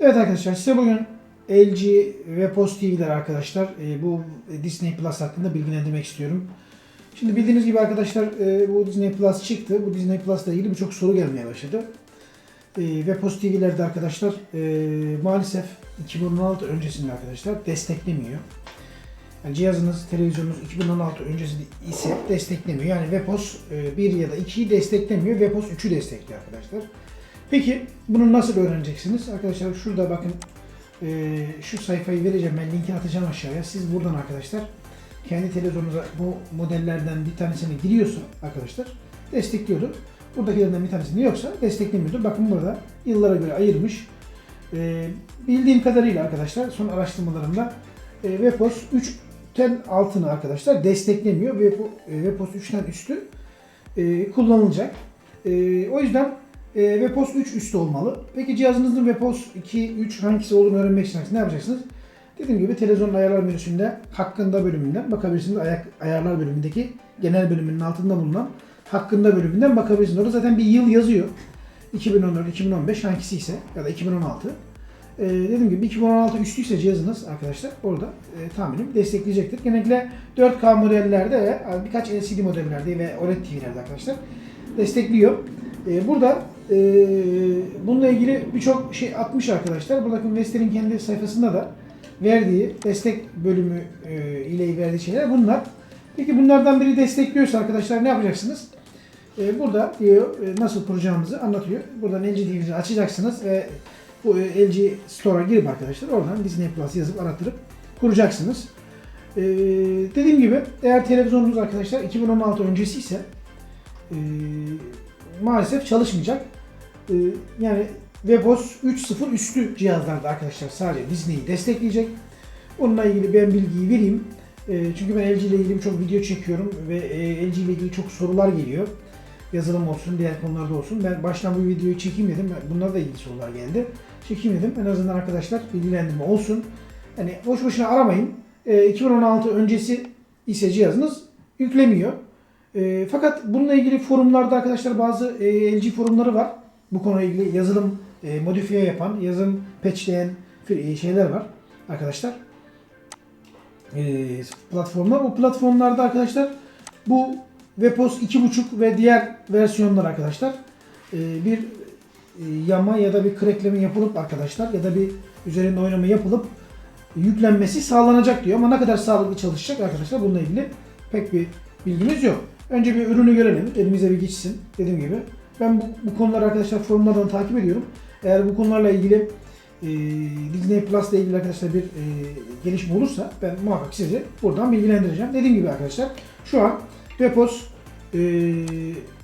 Evet arkadaşlar size bugün LG ve Post TV'ler arkadaşlar e, bu Disney Plus hakkında bilgilendirmek istiyorum. Şimdi bildiğiniz gibi arkadaşlar e, bu Disney Plus çıktı. Bu Disney Plus'la ilgili birçok soru gelmeye başladı. E, ve Post TV'lerde arkadaşlar e, maalesef 2016 öncesinde arkadaşlar desteklemiyor. Yani cihazınız, televizyonunuz 2016 öncesi ise desteklemiyor. Yani Webos e, 1 ya da 2'yi desteklemiyor. Webos 3'ü destekliyor arkadaşlar. Peki bunu nasıl öğreneceksiniz? Arkadaşlar şurada bakın e, şu sayfayı vereceğim. Ben linkini atacağım aşağıya. Siz buradan arkadaşlar kendi televizyonunuza bu modellerden bir tanesini giriyorsa arkadaşlar destekliyordu. Buradakilerden bir tanesini yoksa desteklemiyordu. Bakın burada yıllara göre ayırmış. E, bildiğim kadarıyla arkadaşlar son araştırmalarımda e, Webos 3'ten altını arkadaşlar desteklemiyor. e, Webos 3'ten üstü e, kullanılacak. E, o yüzden e, Webos 3 üstü olmalı. Peki cihazınızın Webos 2, 3 hangisi olduğunu öğrenmek isterseniz ne yapacaksınız? Dediğim gibi televizyonun ayarlar menüsünde hakkında bölümünden bakabilirsiniz. Ayak, ayarlar bölümündeki genel bölümünün altında bulunan hakkında bölümünden bakabilirsiniz. Orada zaten bir yıl yazıyor. 2014, 2015 hangisi ise ya da 2016. Ee, dediğim gibi 2016 üstüyse cihazınız arkadaşlar orada e, tahminim destekleyecektir. Genellikle 4K modellerde ve birkaç LCD modellerde ve OLED TV'lerde arkadaşlar destekliyor. Ee, burada e, bununla ilgili birçok şey atmış arkadaşlar. Buradaki Vestel'in kendi sayfasında da verdiği destek bölümü e, ile verdiği şeyler bunlar. Peki bunlardan biri destekliyorsa arkadaşlar ne yapacaksınız? E, burada diyor e, nasıl kuracağımızı anlatıyor. Buradan LG TV'yi açacaksınız ve bu e, LG Store'a girip arkadaşlar oradan Disney Plus yazıp arattırıp kuracaksınız. E, dediğim gibi eğer televizyonunuz arkadaşlar 2016 öncesi ise e, maalesef çalışmayacak. E, yani Webos 3.0 üstü cihazlarda arkadaşlar sadece Disney'i destekleyecek. Onunla ilgili ben bilgiyi vereyim. E, çünkü ben LG ile ilgili birçok video çekiyorum ve e, LG ile ilgili çok sorular geliyor. Yazılım olsun, diğer konularda olsun. Ben baştan bu videoyu çekeyim dedim. Bunlarla da ilgili sorular geldi. Çekeyim dedim. En azından arkadaşlar bilgilendirme olsun. Yani boş boşuna aramayın. E, 2016 öncesi ise cihazınız yüklemiyor. E, fakat bununla ilgili forumlarda arkadaşlar bazı e, LG forumları var. Bu konuyla ilgili yazılım e, modifiye yapan, yazılım patchleyen e, şeyler var arkadaşlar. E, platformlar. O platformlarda arkadaşlar bu Webos 2.5 ve diğer versiyonlar arkadaşlar e, bir e, yama ya da bir crackleme yapılıp arkadaşlar ya da bir üzerinde oynama yapılıp yüklenmesi sağlanacak diyor. Ama ne kadar sağlıklı çalışacak arkadaşlar bununla ilgili pek bir bilgimiz yok. Önce bir ürünü görelim. Elimize bir geçsin. Dediğim gibi. Ben bu, bu konuları arkadaşlar forumlardan takip ediyorum. Eğer bu konularla ilgili e, Disney Plus ile ilgili arkadaşlar bir e, gelişme olursa ben muhakkak sizi buradan bilgilendireceğim. Dediğim gibi arkadaşlar şu an Webos e,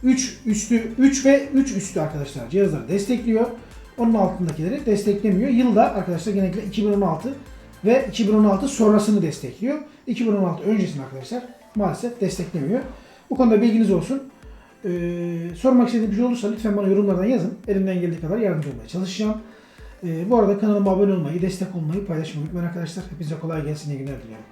3 üstü 3 ve 3 üstü arkadaşlar cihazları destekliyor. Onun altındakileri desteklemiyor. Yılda arkadaşlar genellikle 2016 ve 2016 sonrasını destekliyor. 2016 öncesini arkadaşlar maalesef desteklemiyor. Bu konuda bilginiz olsun. Ee, sormak istediğiniz bir şey olursa lütfen bana yorumlardan yazın. Elimden geldiği kadar yardımcı olmaya çalışacağım. Ee, bu arada kanalıma abone olmayı, destek olmayı, paylaşmayı unutmayın arkadaşlar. Hepinize kolay gelsin, iyi günler diliyorum.